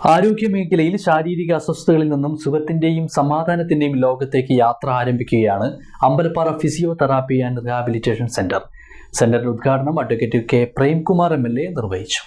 ആരോഗ്യ മേഖലയിൽ ശാരീരിക അസ്വസ്ഥതകളിൽ നിന്നും സുഖത്തിന്റെയും സമാധാനത്തിന്റെയും ലോകത്തേക്ക് യാത്ര ആരംഭിക്കുകയാണ് Ambalappara physiotherapy and rehabilitation centre സെന്ററിന്റെ ഉദ്ഘാടനം advocate K Premkumar M L A നിർവഹിച്ചു.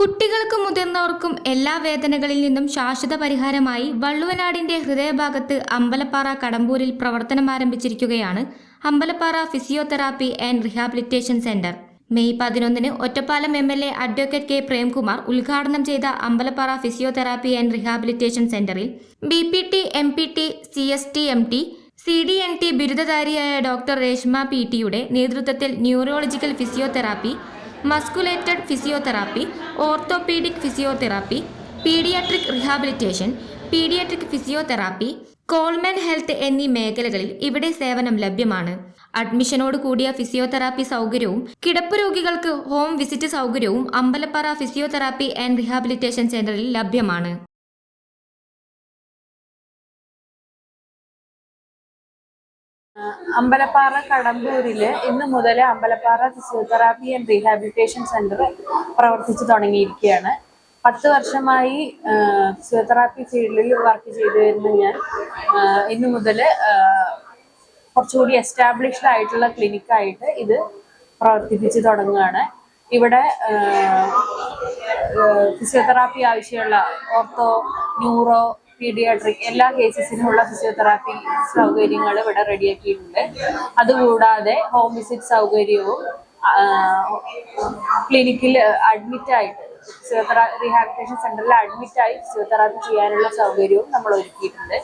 കുട്ടികൾക്കും മുതിർന്നവർക്കും എല്ലാ വേദനകളിൽ നിന്നും ശാശ്വത പരിഹാരമായി വള്ളുവനാടിന്റെ ഹൃദയഭാഗത്ത് അമ്പലപ്പാറ കടമ്പൂരിൽ പ്രവർത്തനം ആരംഭിച്ചിരിക്കുകയാണ് Ambalappara physiotherapy and rehabilitation centre May പതിനൊന്നിന് Ottapalam M L A advocate K Premkumar ഉദ്ഘാടനം ചെയ്ത അമ്പലപ്പാറ ഫിസിയോതെറാപ്പി ആൻഡ് റീഹാബിലിറ്റേഷൻ സെന്ററിൽ B P T M P T C S T M T C D N T ബിരുദധാരിയായ doctor Reshma P ടിയുടെ നേതൃത്വത്തിൽ neurological physiotherapy musculated physiotherapy orthopaedic physiotherapy paediatric rehabilitation paediatric physiotherapy കോൾമെൻ health എന്നീ മേഖലകളിൽ ഇവിടെ സേവനം ലഭ്യമാണ്. അഡ്മിഷനോട് കൂടിയ physiotherapy സൗകര്യവും കിടപ്പ് രോഗികൾക്ക് ഹോം വിസിറ്റ് സൗകര്യവും അമ്പലപ്പാറ ഫിസിയോതെറാപ്പി ആൻഡ് റീഹാബിലിറ്റേഷൻ സെന്ററിൽ ലഭ്യമാണ്. അമ്പലപ്പാറ കടമ്പൂരിൽ ഇന്ന് മുതൽ Ambalappara physiotherapy and rehabilitation centre പ്രവർത്തിച്ചു തുടങ്ങിയിരിക്കുകയാണ്. പത്ത് വർഷമായി ഫിസിയോതെറാപ്പി ഫീൽഡിൽ വർക്ക് ചെയ്തു വരുന്ന ഞാൻ ഇന്ന് മുതൽ കുറച്ചുകൂടി എസ്റ്റാബ്ലിഷ്ഡ് ആയിട്ടുള്ള ക്ലിനിക്കായിട്ട് ഇത് പ്രവർത്തിപ്പിച്ച് തുടങ്ങുകയാണ്. ഇവിടെ ഫിസിയോതെറാപ്പി ആവശ്യമുള്ള ഓർത്തോ ന്യൂറോ പീഡിയാട്രിക് എല്ലാ കേസസിനുമുള്ള ഫിസിയോതെറാപ്പി സൗകര്യങ്ങൾ ഇവിടെ റെഡിയാക്കിയിട്ടുണ്ട് അതുകൂടാതെ ഹോം വിസിറ്റ് സൗകര്യവും ക്ലിനിക്കിൽ അഡ്മിറ്റ് ആയിട്ട് ഫിസിയോതെറാ റീഹാബിലിറ്റേഷൻ സെന്ററിൽ അഡ്മിറ്റായി ഫിസിയോതെറാപ്പി ചെയ്യാനുള്ള സൗകര്യവും നമ്മൾ ഒരുക്കിയിട്ടുണ്ട്.